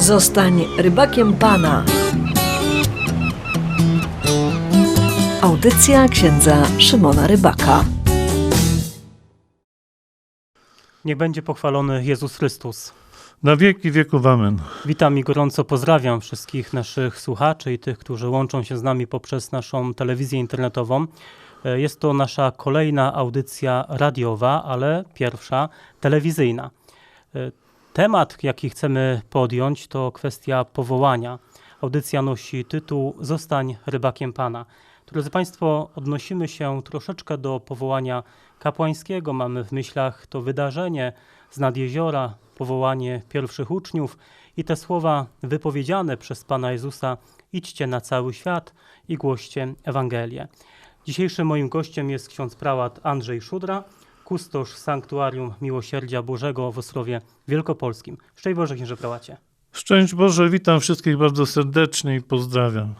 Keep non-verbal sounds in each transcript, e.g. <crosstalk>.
Zostań rybakiem Pana. Audycja księdza Szymona Rybaka. Niech będzie pochwalony Jezus Chrystus. Na wieki wieków amen. Witam i gorąco pozdrawiam wszystkich naszych słuchaczy i tych, którzy łączą się z nami poprzez naszą telewizję internetową. E, Jest to nasza kolejna audycja radiowa, ale pierwsza telewizyjna. Temat, jaki chcemy podjąć, to kwestia powołania. Audycja nosi tytuł Zostań rybakiem Pana. Drodzy Państwo, odnosimy się troszeczkę do powołania kapłańskiego. Mamy w myślach to wydarzenie z nad jeziora, powołanie pierwszych uczniów i te słowa wypowiedziane przez Pana Jezusa: idźcie na cały świat i głoście Ewangelię. Dzisiejszym moim gościem jest ksiądz prałat Andrzej Szudra, kustosz Sanktuarium Miłosierdzia Bożego w Ostrowie Wielkopolskim. Szczęść Boże, księże prałacie. Szczęść Boże, witam wszystkich bardzo serdecznie i pozdrawiam.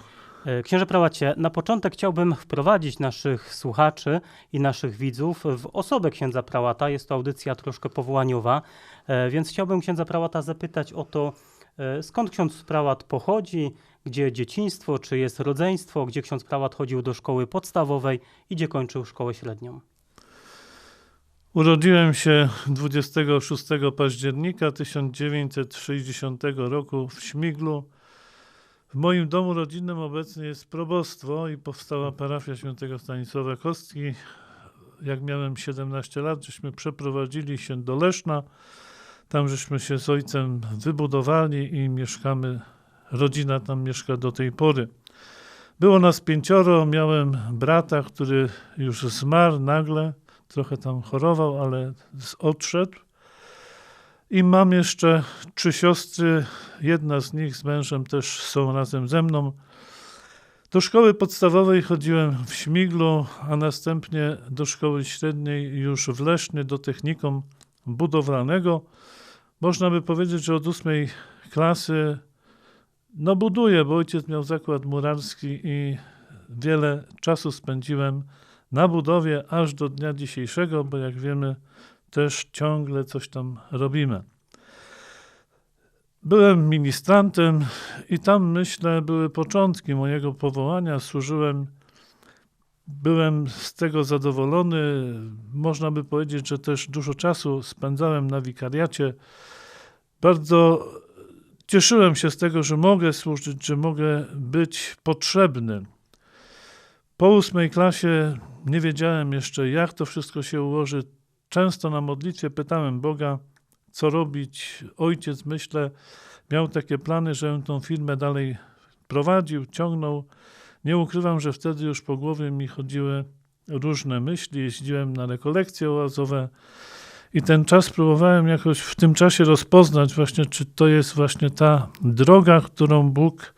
E, Księże prałacie, na początek chciałbym wprowadzić naszych słuchaczy i naszych widzów w osobę księdza prałata. Jest to audycja troszkę powołaniowa, e, więc chciałbym księdza prałata zapytać o to, e, skąd ksiądz prałat pochodzi, gdzie dzieciństwo, czy jest rodzeństwo, gdzie ksiądz prałat chodził do szkoły podstawowej i gdzie kończył szkołę średnią. Urodziłem się 26 października 1960 roku w Śmiglu. W moim domu rodzinnym obecnie jest probostwo i powstała parafia świętego Stanisława Kostki. Jak miałem 17 lat, żeśmy przeprowadzili się do Leszna. Tam żeśmy się z ojcem wybudowali i mieszkamy, rodzina tam mieszka do tej pory. Było nas pięcioro, miałem brata, który już zmarł nagle, trochę tam chorował, ale odszedł. I mam jeszcze trzy siostry, jedna z nich z mężem też są razem ze mną. Do szkoły podstawowej chodziłem w Śmiglu, a następnie do szkoły średniej już w Lesznie, do technikum budowlanego. Można by powiedzieć, że od ósmej klasy no buduję, bo ojciec miał zakład murarski i wiele czasu spędziłem na budowie aż do dnia dzisiejszego, bo jak wiemy, też ciągle coś tam robimy. Byłem ministrantem i tam myślę były początki mojego powołania. Służyłem, byłem z tego zadowolony. Można by powiedzieć, że też dużo czasu spędzałem na wikariacie. Bardzo cieszyłem się z tego, że mogę służyć, że mogę być potrzebny. Po ósmej klasie nie wiedziałem jeszcze, jak to wszystko się ułoży. Często na modlitwie pytałem Boga, co robić. Ojciec, myślę, miał takie plany, żebym tą firmę dalej prowadził, ciągnął. Nie ukrywam, że wtedy już po głowie mi chodziły różne myśli. Jeździłem na rekolekcje oazowe i ten czas próbowałem jakoś w tym czasie rozpoznać właśnie, czy to jest właśnie ta droga, którą Bóg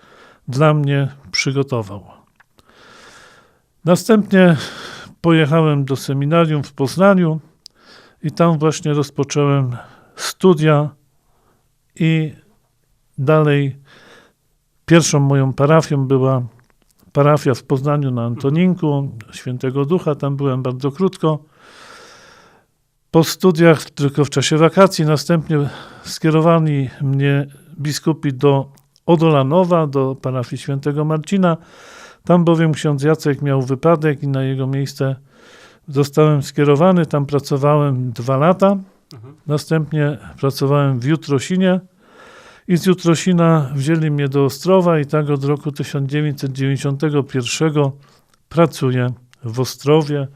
dla mnie przygotował. Następnie pojechałem do seminarium w Poznaniu i tam właśnie rozpocząłem studia i dalej pierwszą moją parafią była parafia w Poznaniu na Antoninku, Świętego Ducha, tam byłem bardzo krótko. Po studiach, tylko w czasie wakacji, następnie skierowali mnie biskupi do Odolanowa, do parafii Świętego Marcina. Tam bowiem ksiądz Jacek miał wypadek i na jego miejsce zostałem skierowany. Tam pracowałem dwa lata. Następnie pracowałem w Jutrosinie i z Jutrosina wzięli mnie do Ostrowa i tak od roku 1991 pracuję w Ostrowie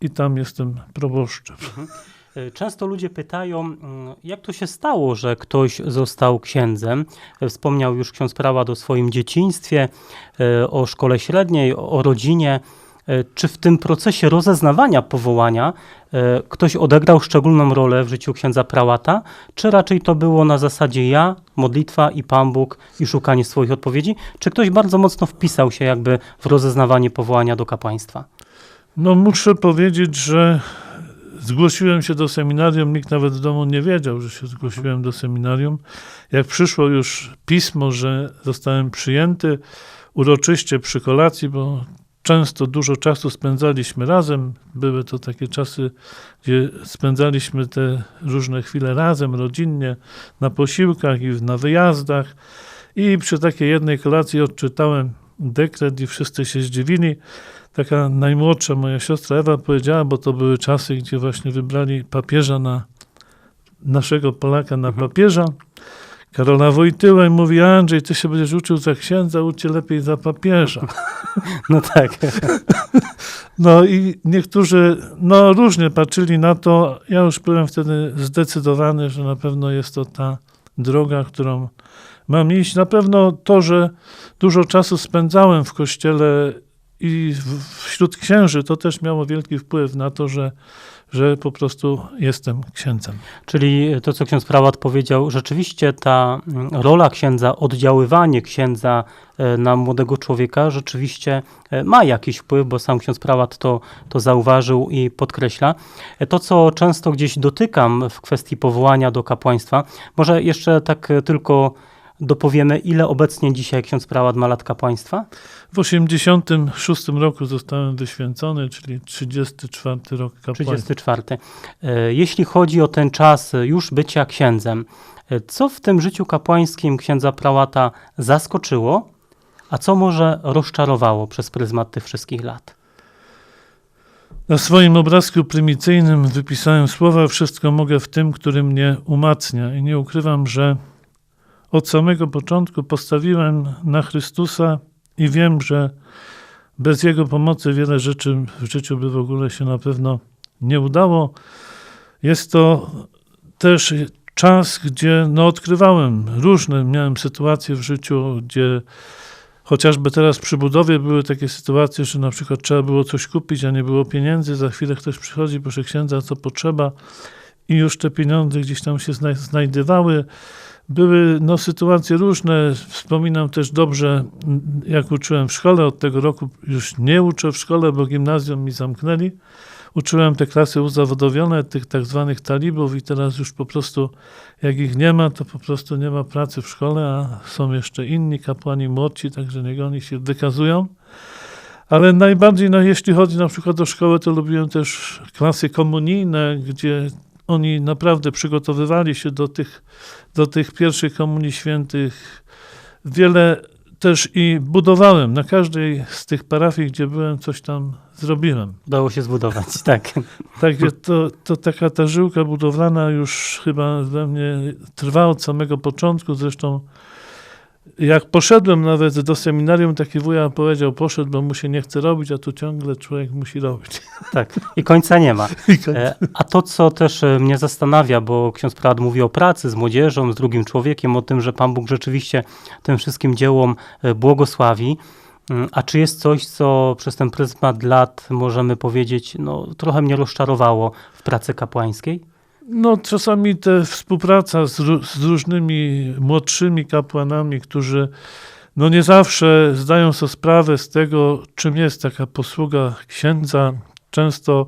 i tam jestem proboszczem. E, Często ludzie pytają, mm, jak to się stało, że ktoś został księdzem. Wspomniał już ksiądz prałat o swoim dzieciństwie, e, o szkole średniej, o rodzinie. E, Czy w tym procesie rozeznawania powołania ktoś odegrał szczególną rolę w życiu księdza prałata, czy raczej to było na zasadzie ja, modlitwa i Pan Bóg i szukanie swoich odpowiedzi, czy ktoś bardzo mocno wpisał się jakby w rozeznawanie powołania do kapłaństwa? No muszę powiedzieć, że zgłosiłem się do seminarium, nikt nawet w domu nie wiedział, że się zgłosiłem do seminarium. Jak przyszło już pismo, że zostałem przyjęty uroczyście przy kolacji, bo często dużo czasu spędzaliśmy razem. Były to takie czasy, gdzie spędzaliśmy te różne chwile razem, rodzinnie, na posiłkach i na wyjazdach. I przy takiej jednej kolacji odczytałem dekret i wszyscy się zdziwili. Taka najmłodsza moja siostra Ewa powiedziała, bo to były czasy, gdzie właśnie wybrali papieża na naszego Polaka na papieża. Karola Wojtyła i mówi, Andrzej, ty się będziesz uczył za księdza, ucz się lepiej za papieża. <laughs> No tak. <laughs> No i niektórzy, no różnie patrzyli na to. Ja już byłem wtedy zdecydowany, że na pewno jest to ta droga, którą mam iść. Na pewno to, że dużo czasu spędzałem w kościele i wśród księży, to też miało wielki wpływ na to, że, że po prostu jestem księdzem. Czyli to, co ksiądz prałat powiedział, rzeczywiście ta mm, rola księdza, oddziaływanie księdza e, na młodego człowieka rzeczywiście e, ma jakiś wpływ, bo sam ksiądz prałat to, to zauważył i podkreśla. E, To, co często gdzieś dotykam w kwestii powołania do kapłaństwa, może jeszcze tak tylko dopowiemy, ile obecnie dzisiaj ksiądz prałat ma lat kapłaństwa? W 86 roku zostałem wyświęcony, czyli 34 rok kapłaństwa. 34. E, Jeśli chodzi o ten czas już bycia księdzem, e, co w tym życiu kapłańskim księdza prałata zaskoczyło, a co może rozczarowało przez pryzmat tych wszystkich lat? Na swoim obrazku prymicyjnym wypisałem słowa Wszystko mogę w tym, który mnie umacnia. I nie ukrywam, że od samego początku postawiłem na Chrystusa i wiem, że bez Jego pomocy wiele rzeczy w życiu by w ogóle się na pewno nie udało. Jest to też czas, gdzie no, odkrywałem różne, miałem sytuacje w życiu, gdzie Chociażby teraz przy budowie były takie sytuacje, że na przykład trzeba było coś kupić, a nie było pieniędzy. Za chwilę ktoś przychodzi, proszę księdza, co potrzeba, i już te pieniądze gdzieś tam się zna- znajdywały. Były no, sytuacje różne. Wspominam też dobrze, m, jak uczyłem w szkole. Od tego roku już nie uczę w szkole, bo gimnazjum mi zamknęli. Uczyłem te klasy uzawodowione, tych tak zwanych talibów, i teraz już po prostu, jak ich nie ma, to po prostu nie ma pracy w szkole, a są jeszcze inni kapłani młodsi, także niech oni się wykazują. Ale najbardziej, no, jeśli chodzi na przykład o szkołę, to lubiłem też klasy komunijne, gdzie oni naprawdę przygotowywali się do tych, do tych pierwszych komunii świętych. Wiele też i budowałem. Na każdej z tych parafii, gdzie byłem, coś tam zrobiłem. Udało się zbudować, <laughs> tak. Także to, to taka ta żyłka budowlana już chyba we mnie trwa od samego początku. Zresztą jak poszedłem nawet do seminarium, taki wuja powiedział, poszedł, bo mu się nie chce robić, a tu ciągle człowiek musi robić. <laughs> tak. I końca nie ma. <laughs> Końca. E, A to, co też e, mnie zastanawia, bo ksiądz prałat mówi o pracy z młodzieżą, z drugim człowiekiem, o tym, że Pan Bóg rzeczywiście tym wszystkim dziełom e, błogosławi. Mm, A czy jest coś, co przez ten pryzmat lat możemy powiedzieć, no trochę mnie rozczarowało w pracy kapłańskiej? No, czasami te współpraca z, z różnymi młodszymi kapłanami, którzy no nie zawsze zdają sobie sprawę z tego, czym jest taka posługa księdza. Często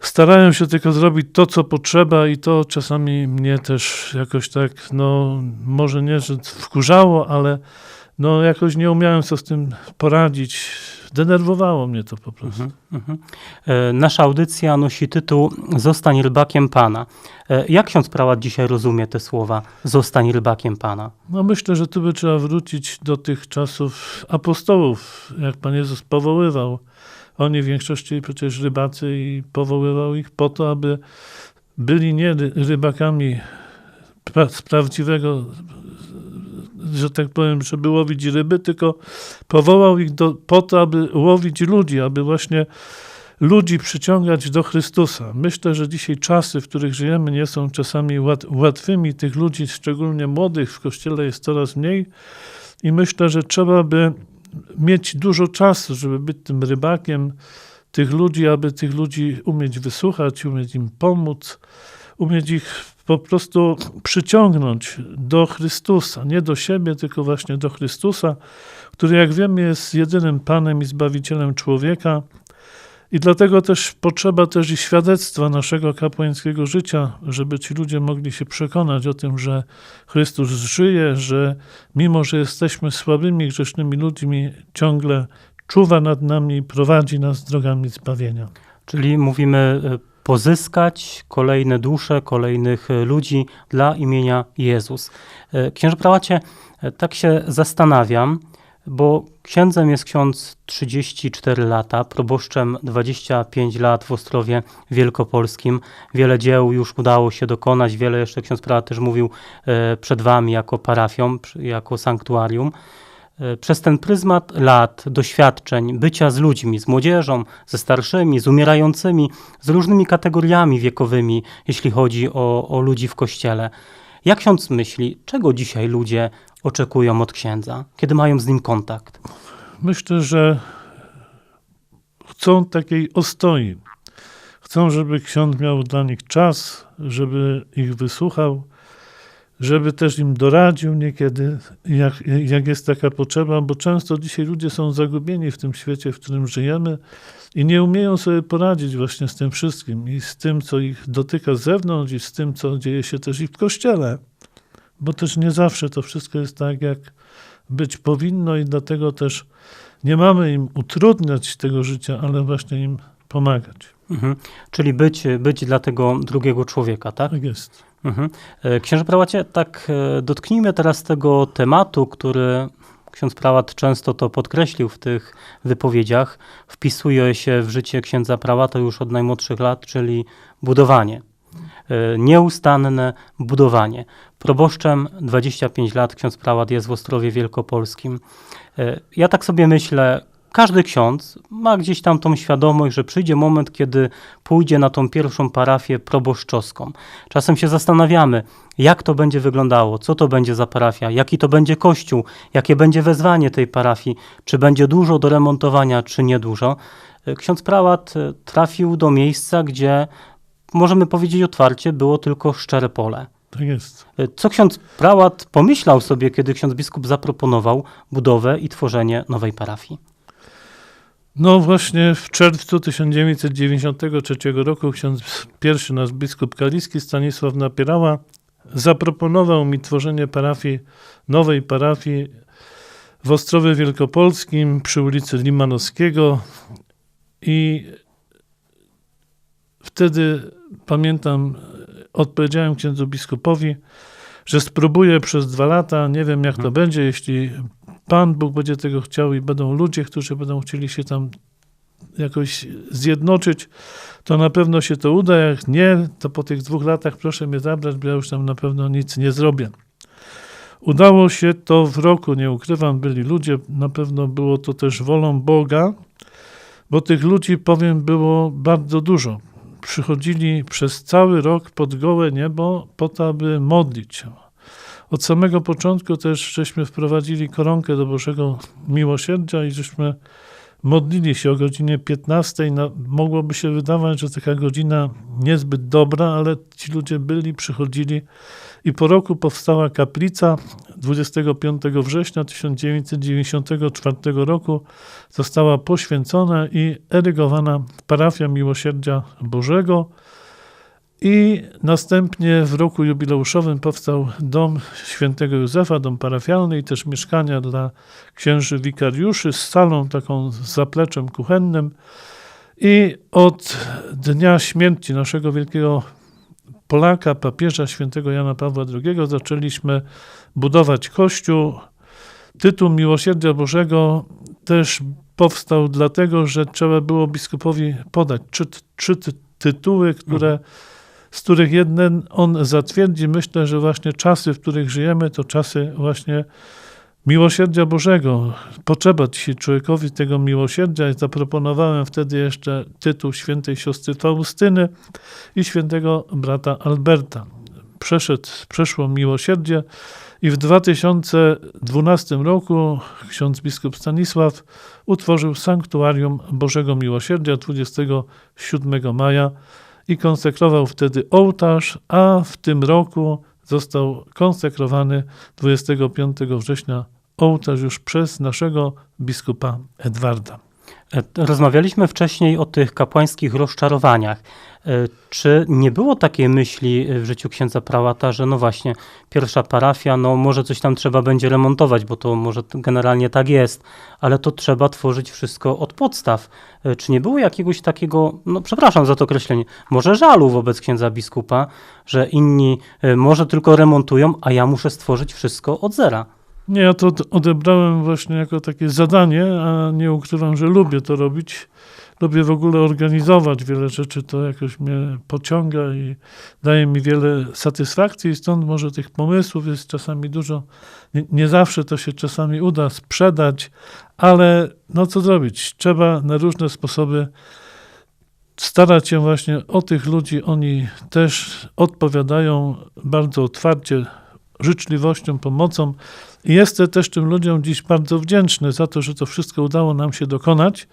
starają się tylko zrobić to, co potrzeba i to czasami mnie też jakoś tak, no może nie, że wkurzało, ale no jakoś nie umiałem sobie z tym poradzić. Denerwowało mnie to po prostu. Mhm, mhm. E, Nasza audycja nosi tytuł Zostań rybakiem Pana. E, Jak ksiądz prałat dzisiaj rozumie te słowa Zostań rybakiem Pana? No myślę, że tu by trzeba wrócić do tych czasów apostołów, jak Pan Jezus powoływał. Oni w większości przecież rybacy i powoływał ich po to, aby byli nie ry- rybakami z prawdziwego, że tak powiem, żeby łowić ryby, tylko powołał ich do, po to, aby łowić ludzi, aby właśnie ludzi przyciągać do Chrystusa. Myślę, że dzisiaj czasy, w których żyjemy, nie są czasami łat, łatwymi. Tych ludzi, szczególnie młodych, w kościele jest coraz mniej. I myślę, że trzeba by mieć dużo czasu, żeby być tym rybakiem tych ludzi, aby tych ludzi umieć wysłuchać, umieć im pomóc, umieć ich po prostu przyciągnąć do Chrystusa. Nie do siebie, tylko właśnie do Chrystusa, który, jak wiemy, jest jedynym Panem i Zbawicielem człowieka. I dlatego też potrzeba też i świadectwa naszego kapłańskiego życia, żeby ci ludzie mogli się przekonać o tym, że Chrystus żyje, że mimo, że jesteśmy słabymi, grzesznymi ludźmi, ciągle czuwa nad nami i prowadzi nas drogami zbawienia. Czyli mówimy e, pozyskać kolejne dusze, kolejnych e, ludzi dla imienia Jezus. E, Księże prałacie, e, tak się zastanawiam, bo księdzem jest ksiądz 34 lata, proboszczem 25 lat w Ostrowie Wielkopolskim. Wiele dzieł już udało się dokonać, wiele jeszcze ksiądz prałat też mówił przed wami jako parafią, jako sanktuarium. E, Przez ten pryzmat lat, doświadczeń, bycia z ludźmi, z młodzieżą, ze starszymi, z umierającymi, z różnymi kategoriami wiekowymi, jeśli chodzi o, o ludzi w kościele. Jak ksiądz myśli, czego dzisiaj ludzie oczekują od księdza, kiedy mają z nim kontakt? Myślę, że chcą takiej ostoi. Chcą, żeby ksiądz miał dla nich czas, żeby ich wysłuchał, żeby też im doradził niekiedy, jak, jak jest taka potrzeba, bo często dzisiaj ludzie są zagubieni w tym świecie, w którym żyjemy i nie umieją sobie poradzić właśnie z tym wszystkim i z tym, co ich dotyka z zewnątrz i z tym, co dzieje się też i w kościele. Bo też nie zawsze to wszystko jest tak, jak być powinno i dlatego też nie mamy im utrudniać tego życia, ale właśnie im pomagać. Mhm. Czyli być, być dla tego drugiego człowieka, tak? Tak jest. Mhm. E, Księże prałacie, tak e, dotknijmy teraz tego tematu, który ksiądz prałat często to podkreślił w tych wypowiedziach. Wpisuje się w życie księdza prałata już od najmłodszych lat, czyli budowanie. E, Nieustanne budowanie. Proboszczem 25 lat ksiądz prałat jest w Ostrowie Wielkopolskim. Ja tak sobie myślę, każdy ksiądz ma gdzieś tam tą świadomość, że przyjdzie moment, kiedy pójdzie na tą pierwszą parafię proboszczowską. Czasem się zastanawiamy, jak to będzie wyglądało, co to będzie za parafia, jaki to będzie kościół, jakie będzie wezwanie tej parafii, czy będzie dużo do remontowania, czy niedużo. Ksiądz prałat trafił do miejsca, gdzie możemy powiedzieć otwarcie, było tylko szczere pole. Tak jest. Co ksiądz prałat pomyślał sobie, kiedy ksiądz biskup zaproponował budowę i tworzenie nowej parafii? No właśnie w czerwcu 1993 roku ksiądz pierwszy nasz biskup kaliski Stanisław Napierała zaproponował mi tworzenie parafii, nowej parafii w Ostrowie Wielkopolskim przy ulicy Limanowskiego i wtedy pamiętam, odpowiedziałem księdzu biskupowi, że spróbuję przez dwa lata, nie wiem jak to Mhm. będzie, jeśli Pan Bóg będzie tego chciał i będą ludzie, którzy będą chcieli się tam jakoś zjednoczyć, to na pewno się to uda. Jak nie, to po tych dwóch latach proszę mnie zabrać, bo ja już tam na pewno nic nie zrobię. Udało się to w roku, nie ukrywam, byli ludzie, na pewno było to też wolą Boga, bo tych ludzi, powiem, było bardzo dużo. Przychodzili przez cały rok pod gołe niebo po to, aby modlić się. Od samego początku też żeśmy wprowadzili koronkę do Bożego Miłosierdzia i żeśmy modlili się o godzinie 15. No, mogłoby się wydawać, że taka godzina niezbyt dobra, ale ci ludzie byli, przychodzili i po roku powstała kaplica. 25 września 1994 roku została poświęcona i erygowana parafia Miłosierdzia Bożego. I następnie w roku jubileuszowym powstał dom świętego Józefa, dom parafialny i też mieszkania dla księży wikariuszy z salą taką z zapleczem kuchennym. I od dnia śmierci naszego wielkiego Polaka, papieża świętego Jana Pawła II zaczęliśmy budować kościół. Tytuł Miłosierdzia Bożego też powstał dlatego, że trzeba było biskupowi podać trzy, trzy ty- tytuły, które z których jeden on zatwierdzi. Myślę, że właśnie czasy, w których żyjemy, to czasy właśnie miłosierdzia Bożego. Potrzeba dzisiaj człowiekowi tego miłosierdzia i zaproponowałem wtedy jeszcze tytuł świętej siostry Faustyny i świętego brata Alberta. Przeszedł, przeszło miłosierdzie i w 2012 roku ksiądz biskup Stanisław utworzył sanktuarium Bożego Miłosierdzia 27 maja i konsekrował wtedy ołtarz, a w tym roku został konsekrowany 25 września ołtarz już przez naszego biskupa Edwarda. E, Rozmawialiśmy wcześniej o tych kapłańskich rozczarowaniach. E, Czy nie było takiej myśli w życiu księdza prałata, że no właśnie, pierwsza parafia, no może coś tam trzeba będzie remontować, bo to może generalnie tak jest, ale to trzeba tworzyć wszystko od podstaw. E, Czy nie było jakiegoś takiego, no przepraszam za to określenie, może żalu wobec księdza biskupa, że inni może tylko remontują, a ja muszę stworzyć wszystko od zera? Nie, ja to od- odebrałem właśnie jako takie zadanie, a nie ukrywam, że lubię to robić. Lubię w ogóle organizować wiele rzeczy, to jakoś mnie pociąga i daje mi wiele satysfakcji, i stąd może tych pomysłów jest czasami dużo. Nie, nie zawsze to się czasami uda sprzedać, ale no co zrobić? Trzeba na różne sposoby starać się właśnie o tych ludzi. Oni też odpowiadają bardzo otwarcie, życzliwością, pomocą. I jestem też tym ludziom dziś bardzo wdzięczny za to, że to wszystko udało nam się dokonać,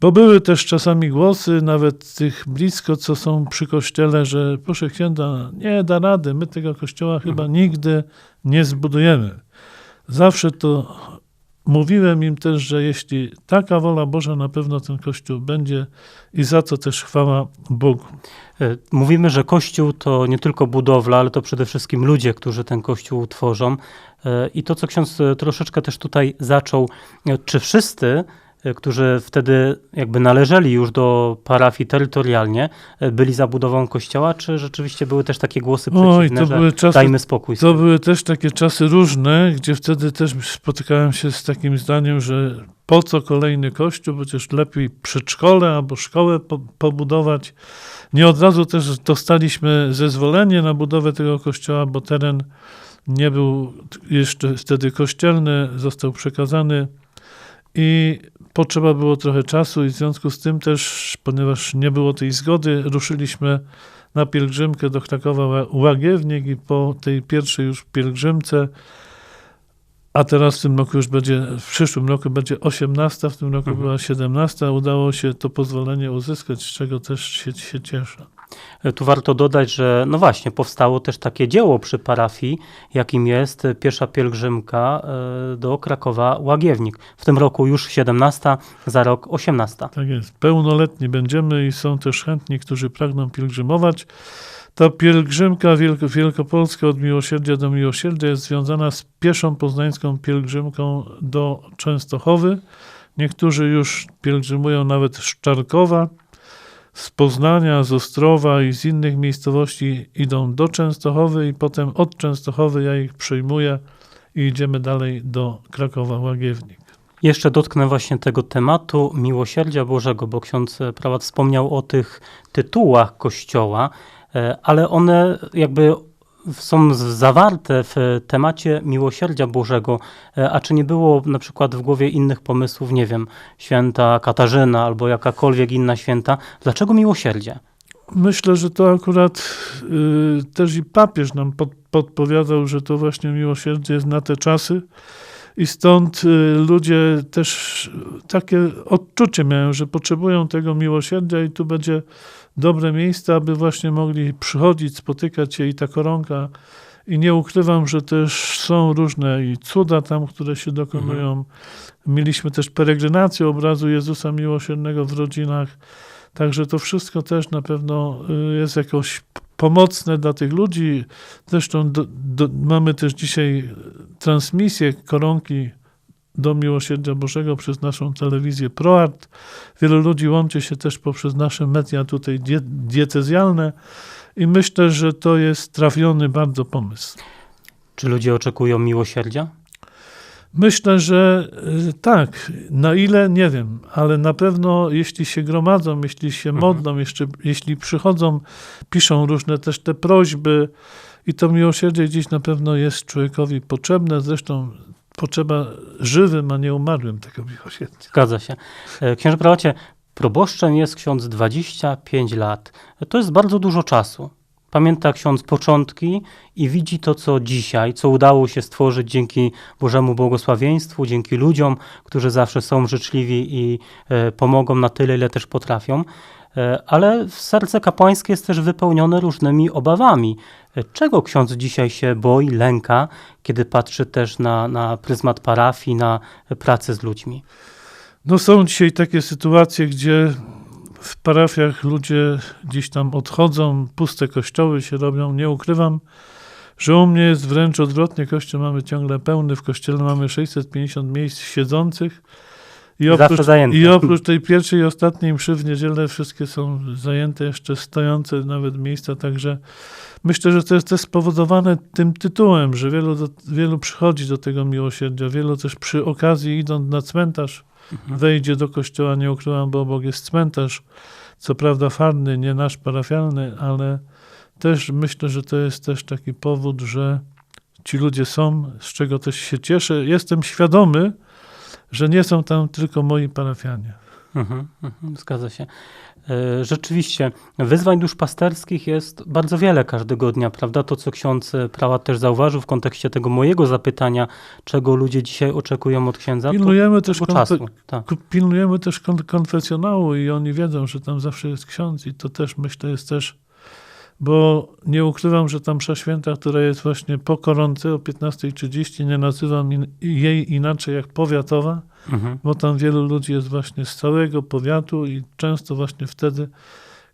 bo były też czasami głosy, nawet tych blisko, co są przy kościele, że proszę księdza, nie da rady, my tego kościoła chyba nigdy nie zbudujemy. Zawsze to mówiłem im też, że jeśli taka wola Boża, na pewno ten kościół będzie i za to też chwała Bogu. E, Mówimy, że Kościół to nie tylko budowla, ale to przede wszystkim ludzie, którzy ten Kościół tworzą. E, I to, co ksiądz e, troszeczkę też tutaj zaczął, czy wszyscy, którzy wtedy jakby należeli już do parafii terytorialnie, e, byli za budową Kościoła, czy rzeczywiście były też takie głosy Oj, przeciwne, to że były czasy dajmy spokój To były też takie czasy różne, gdzie wtedy też spotykałem się z takim zdaniem, że po co kolejny kościół, przecież lepiej przedszkole albo szkołę po, pobudować. Nie od razu też dostaliśmy zezwolenie na budowę tego kościoła, bo teren nie był jeszcze wtedy kościelny, został przekazany i potrzeba było trochę czasu i w związku z tym też, ponieważ nie było tej zgody, ruszyliśmy na pielgrzymkę do Krakowa Ła- Łagiewnik i po tej pierwszej już pielgrzymce, a teraz w tym roku już będzie, w przyszłym roku będzie 18, w tym roku Mhm. była 17, udało się to pozwolenie uzyskać, z czego też się, się cieszę. Tu warto dodać, że no właśnie, powstało też takie dzieło przy parafii, jakim jest pierwsza pielgrzymka e, do Krakowa Łagiewnik. W tym roku już 17, za rok 18. Tak jest. Pełnoletni będziemy i są też chętni, którzy pragną pielgrzymować. Ta pielgrzymka wielko, wielkopolska od miłosierdzia do miłosierdzia jest związana z pieszą poznańską pielgrzymką do Częstochowy. Niektórzy już pielgrzymują nawet z Czarkowa, z Poznania, z Ostrowa i z innych miejscowości idą do Częstochowy i potem od Częstochowy ja ich przyjmuję i idziemy dalej do Krakowa Łagiewnik. Jeszcze dotknę właśnie tego tematu miłosierdzia Bożego, bo ksiądz prałat wspomniał o tych tytułach Kościoła, e, ale one jakby są zawarte w temacie miłosierdzia Bożego, E, a czy nie było na przykład w głowie innych pomysłów, nie wiem, święta Katarzyna albo jakakolwiek inna święta? Dlaczego miłosierdzie? Myślę, że to akurat y, też i papież nam pod, podpowiadał, że to właśnie miłosierdzie jest na te czasy. I stąd y, ludzie też takie odczucie mają, że potrzebują tego miłosierdzia i tu będzie dobre miejsce, aby właśnie mogli przychodzić, spotykać się i ta koronka. I nie ukrywam, że też są różne i cuda tam, które się dokonują. Mieliśmy też peregrinację obrazu Jezusa Miłosiernego w rodzinach. Także to wszystko też na pewno y, jest jakoś pomocne dla tych ludzi. Zresztą do, do, mamy też dzisiaj transmisję koronki do Miłosierdzia Bożego przez naszą telewizję ProArt. Wielu ludzi łączy się też poprzez nasze media tutaj die, diecezjalne i myślę, że to jest trafiony bardzo pomysł. Czy ludzie oczekują miłosierdzia? Myślę, że y, tak. Na ile nie wiem, ale na pewno jeśli się gromadzą, jeśli się Mhm. modlą, jeszcze, jeśli przychodzą, piszą różne też te prośby i to miłosierdzie dziś na pewno jest człowiekowi potrzebne. Zresztą potrzeba żywym, a nie umarłym tego miłosierdzia. Zgadza się. E, Księże prałacie, proboszczem jest ksiądz 25 lat. To jest bardzo dużo czasu. Pamięta ksiądz początki i widzi to, co dzisiaj, co udało się stworzyć dzięki Bożemu błogosławieństwu, dzięki ludziom, którzy zawsze są życzliwi i e, pomogą na tyle, ile też potrafią. E, ale serce kapłańskie jest też wypełnione różnymi obawami. Czego ksiądz dzisiaj się boi, lęka, kiedy patrzy też na, na pryzmat parafii, na pracę z ludźmi? No są dzisiaj takie sytuacje, gdzie w parafiach ludzie gdzieś tam odchodzą, puste kościoły się robią. Nie ukrywam, że u mnie jest wręcz odwrotnie. Kościół mamy ciągle pełny. W kościele mamy 650 miejsc siedzących. I oprócz. I oprócz tej pierwszej i ostatniej mszy w niedzielę wszystkie są zajęte, jeszcze stojące nawet miejsca, także myślę, że to jest też spowodowane tym tytułem, że wielu, do, wielu przychodzi do tego miłosierdzia, wielu też przy okazji idąc na cmentarz Mhm. wejdzie do kościoła, nie ukrywam, bo obok jest cmentarz, co prawda farny, nie nasz parafialny, ale też myślę, że to jest też taki powód, że ci ludzie są, z czego też się cieszę. Jestem świadomy, że nie są tam tylko moi parafianie. Mhm, mhm, zgadza się. E, Rzeczywiście, wyzwań duszpasterskich jest bardzo wiele każdego dnia, prawda? To, co ksiądz e, prałat też zauważył w kontekście tego mojego zapytania, czego ludzie dzisiaj oczekują od księdza, to Pilnujemy też, tego konfe- czasu. Tak. Pilnujemy też kon- konfesjonału i oni wiedzą, że tam zawsze jest ksiądz i to też myślę jest też, bo nie ukrywam, że tam msza święta, która jest właśnie po koronce o 15.30, nie nazywam in- jej inaczej jak powiatowa, Mhm. bo tam wielu ludzi jest właśnie z całego powiatu i często właśnie wtedy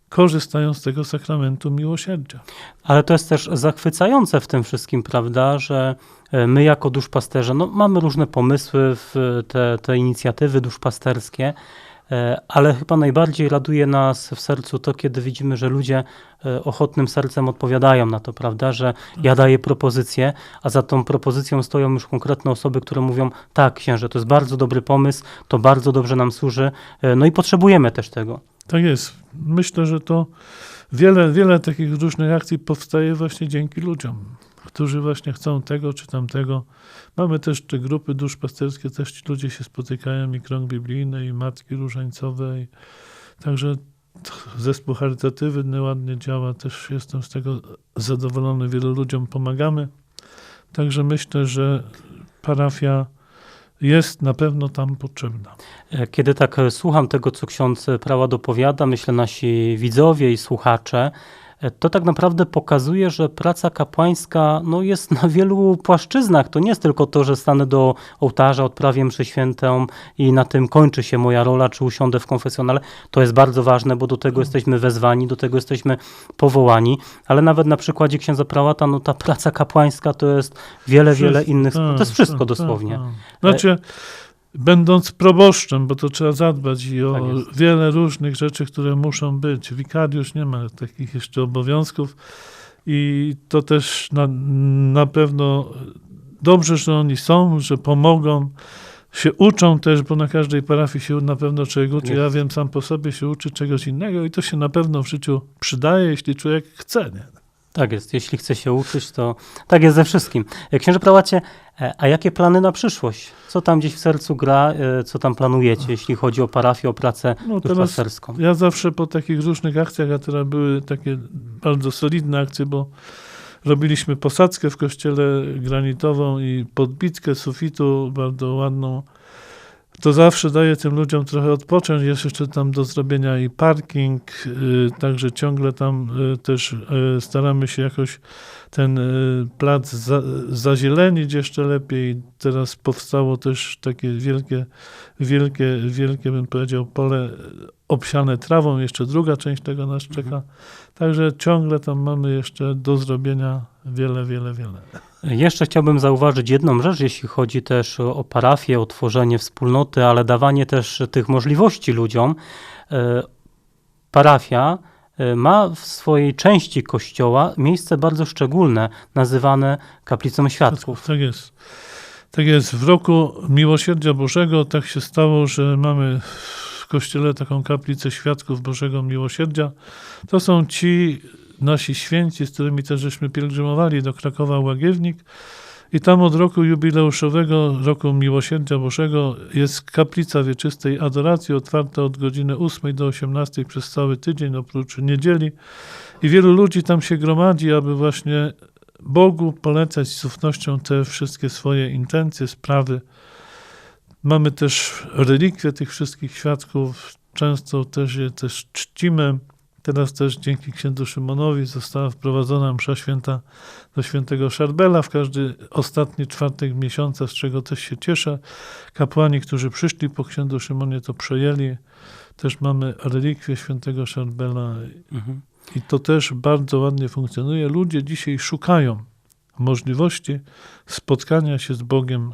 korzystają z tego sakramentu miłosierdzia. Ale to jest też zachwycające w tym wszystkim, prawda, że e, my jako duszpasterze, no, mamy różne pomysły w te, te inicjatywy duszpasterskie, ale chyba najbardziej raduje nas w sercu to, kiedy widzimy, że ludzie e, ochotnym sercem odpowiadają na to, prawda, że ja daję propozycję, a za tą propozycją stoją już konkretne osoby, które mówią, tak księże, to jest bardzo dobry pomysł, to bardzo dobrze nam służy, e, no i potrzebujemy też tego. Tak jest. Myślę, że to wiele, wiele takich różnych akcji powstaje właśnie dzięki ludziom, którzy właśnie chcą tego czy tamtego. Mamy też te grupy duszpasterskie, też ci ludzie się spotykają i krąg biblijny, i matki różańcowe. I także zespół charytatywny ładnie działa, też jestem z tego zadowolony, wielu ludziom pomagamy. Także myślę, że parafia jest na pewno tam potrzebna. E, Kiedy tak e, słucham tego, co ksiądz e, Prała dopowiada, myślę nasi widzowie i słuchacze, to tak naprawdę pokazuje, że praca kapłańska no, jest na wielu płaszczyznach. To nie jest tylko to, że stanę do ołtarza, odprawię mszę świętą i na tym kończy się moja rola, czy usiądę w konfesjonale. To jest bardzo ważne, bo do tego jesteśmy wezwani, do tego jesteśmy powołani, ale nawet na przykładzie księdza Prałata, no ta praca kapłańska to jest wiele, wiele innych, tak, to jest wszystko tak, dosłownie. tak, tak. Znaczy, będąc proboszczem, bo to trzeba zadbać i o Tak wiele różnych rzeczy, które muszą być. Wikariusz nie ma takich jeszcze obowiązków i to też na, na pewno dobrze, że oni są, że pomogą. Się uczą też, bo na każdej parafii się na pewno człowiek uczy. Ja wiem, sam po sobie się uczy czegoś innego i to się na pewno w życiu przydaje, jeśli człowiek chce. Nie? Tak jest, jeśli chce się uczyć, to tak jest ze wszystkim. E, Księże Prałacie, e, a jakie plany na przyszłość? Co tam gdzieś w sercu gra, e, co tam planujecie, jeśli chodzi o parafię, o pracę No duszpasterską? Ja zawsze po takich różnych akcjach, a teraz były takie bardzo solidne akcje, bo robiliśmy posadzkę w kościele granitową i podbitkę sufitu bardzo ładną. To zawsze daje tym ludziom trochę odpocząć. Jest jeszcze tam do zrobienia i parking, y, także ciągle tam y, też y, staramy się jakoś ten plac za, zazielenić jeszcze lepiej. Teraz powstało też takie wielkie, wielkie, wielkie bym powiedział pole obsiane trawą. Jeszcze druga część tego nas czeka. Także ciągle tam mamy jeszcze do zrobienia wiele, wiele, wiele. Jeszcze chciałbym zauważyć jedną rzecz, jeśli chodzi też o, parafię, o tworzenie wspólnoty, ale dawanie też tych możliwości ludziom. E, Parafia e, ma w swojej części kościoła miejsce bardzo szczególne, nazywane kaplicą świadków. Tak jest. Tak jest. W roku Miłosierdzia Bożego tak się stało, że mamy w kościele taką kaplicę świadków Bożego Miłosierdzia. To są ci nasi święci, z którymi też żeśmy pielgrzymowali do Krakowa Łagiewnik. I tam od roku jubileuszowego, roku Miłosierdzia Bożego, jest kaplica wieczystej adoracji, otwarta od godziny 8 do 18 przez cały tydzień, oprócz niedzieli. I wielu ludzi tam się gromadzi, aby właśnie Bogu polecać z ufnością te wszystkie swoje intencje, sprawy. Mamy też relikwie tych wszystkich świadków, często też je też czcimy. Teraz też dzięki księdzu Szymonowi została wprowadzona msza święta do świętego Szarbela w każdy ostatni czwartek miesiąca, z czego też się cieszę. Kapłani, którzy przyszli po księdzu Szymonie, to przejęli. Też mamy relikwię świętego Szarbela Mhm. i to też bardzo ładnie funkcjonuje. Ludzie dzisiaj szukają możliwości spotkania się z Bogiem,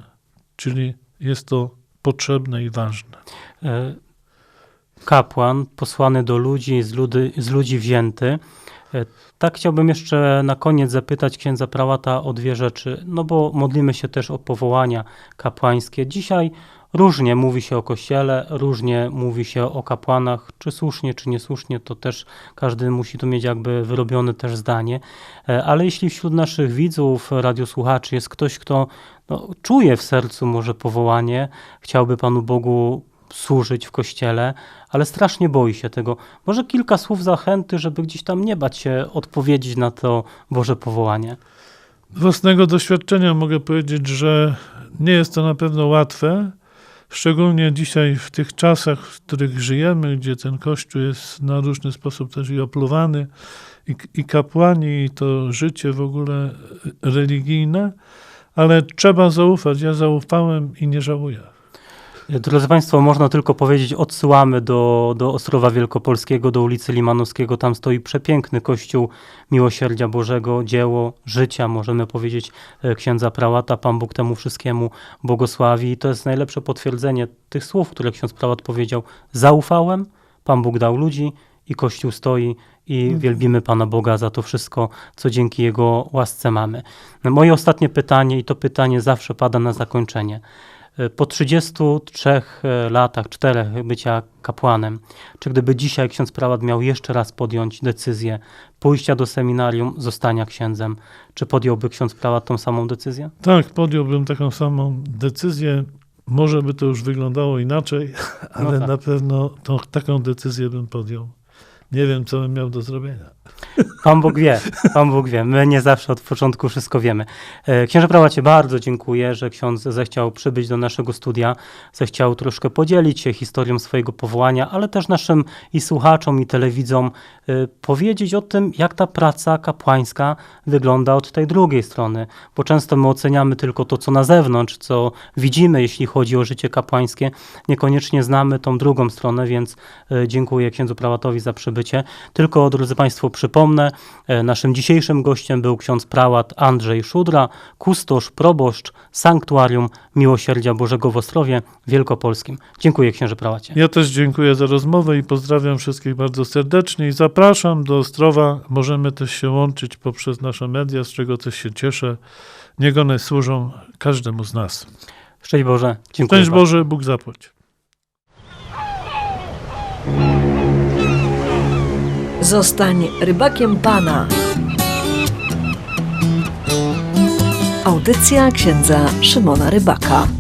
czyli jest to potrzebne i ważne. E, kapłan posłany do ludzi, z, ludy, z ludzi wzięty. E, Tak chciałbym jeszcze na koniec zapytać księdza prałata o dwie rzeczy, no bo modlimy się też o powołania kapłańskie. Dzisiaj różnie mówi się o kościele, różnie mówi się o kapłanach, czy słusznie, czy niesłusznie, to też każdy musi tu mieć jakby wyrobione też zdanie. E, Ale jeśli wśród naszych widzów, radiosłuchaczy jest ktoś, kto no, czuje w sercu może powołanie, chciałby Panu Bogu służyć w kościele, ale strasznie boi się tego. Może kilka słów zachęty, żeby gdzieś tam nie bać się odpowiedzieć na to Boże powołanie. Z własnego doświadczenia mogę powiedzieć, że nie jest to na pewno łatwe, szczególnie dzisiaj w tych czasach, w których żyjemy, gdzie ten Kościół jest na różny sposób też i opluwany, i, i kapłani, i to życie w ogóle religijne, ale trzeba zaufać. Ja zaufałem i nie żałuję. Drodzy Państwo, można tylko powiedzieć, odsyłamy do, do Ostrowa Wielkopolskiego, do ulicy Limanowskiego. Tam stoi przepiękny kościół Miłosierdzia Bożego, dzieło życia, możemy powiedzieć, e, księdza prałata. Pan Bóg temu wszystkiemu błogosławi. I to jest najlepsze potwierdzenie tych słów, które ksiądz prałat powiedział. Zaufałem, Pan Bóg dał ludzi i Kościół stoi i wielbimy Pana Boga za to wszystko, co dzięki Jego łasce mamy. Moje ostatnie pytanie, i to pytanie zawsze pada na zakończenie. Po 33 latach, czterech bycia kapłanem, czy gdyby dzisiaj ksiądz prałat miał jeszcze raz podjąć decyzję pójścia do seminarium, zostania księdzem, czy podjąłby ksiądz prałat tą samą decyzję? Tak, podjąłbym taką samą decyzję. Może by to już wyglądało inaczej, ale tak. na pewno tą, taką decyzję bym podjął. Nie wiem, co bym miał do zrobienia. Pan Bóg wie, Pan Bóg wie. My nie zawsze od początku wszystko wiemy. E, Księże prałacie, bardzo dziękuję, że ksiądz zechciał przybyć do naszego studia, zechciał troszkę podzielić się historią swojego powołania, ale też naszym i słuchaczom, i telewidzom e, powiedzieć o tym, jak ta praca kapłańska wygląda od tej drugiej strony, bo często my oceniamy tylko to, co na zewnątrz, co widzimy, jeśli chodzi o życie kapłańskie, niekoniecznie znamy tą drugą stronę, więc e, dziękuję księdzu prałatowi za przybycie. Tylko, drodzy Państwo, przypomnę, e, naszym dzisiejszym gościem był ksiądz prałat Andrzej Szudra, kustosz, proboszcz, sanktuarium Miłosierdzia Bożego w Ostrowie Wielkopolskim. Dziękuję księże prałacie. Ja też dziękuję za rozmowę i pozdrawiam wszystkich bardzo serdecznie i zapraszam do Ostrowa. Możemy też się łączyć poprzez nasze media, z czego też się cieszę. Niech one służą każdemu z nas. Szczęść Boże. Dziękuję Szczęść bardzo. Boże, Bóg zapłać. Zostań rybakiem Pana. Audycja księdza Szymona Rybaka.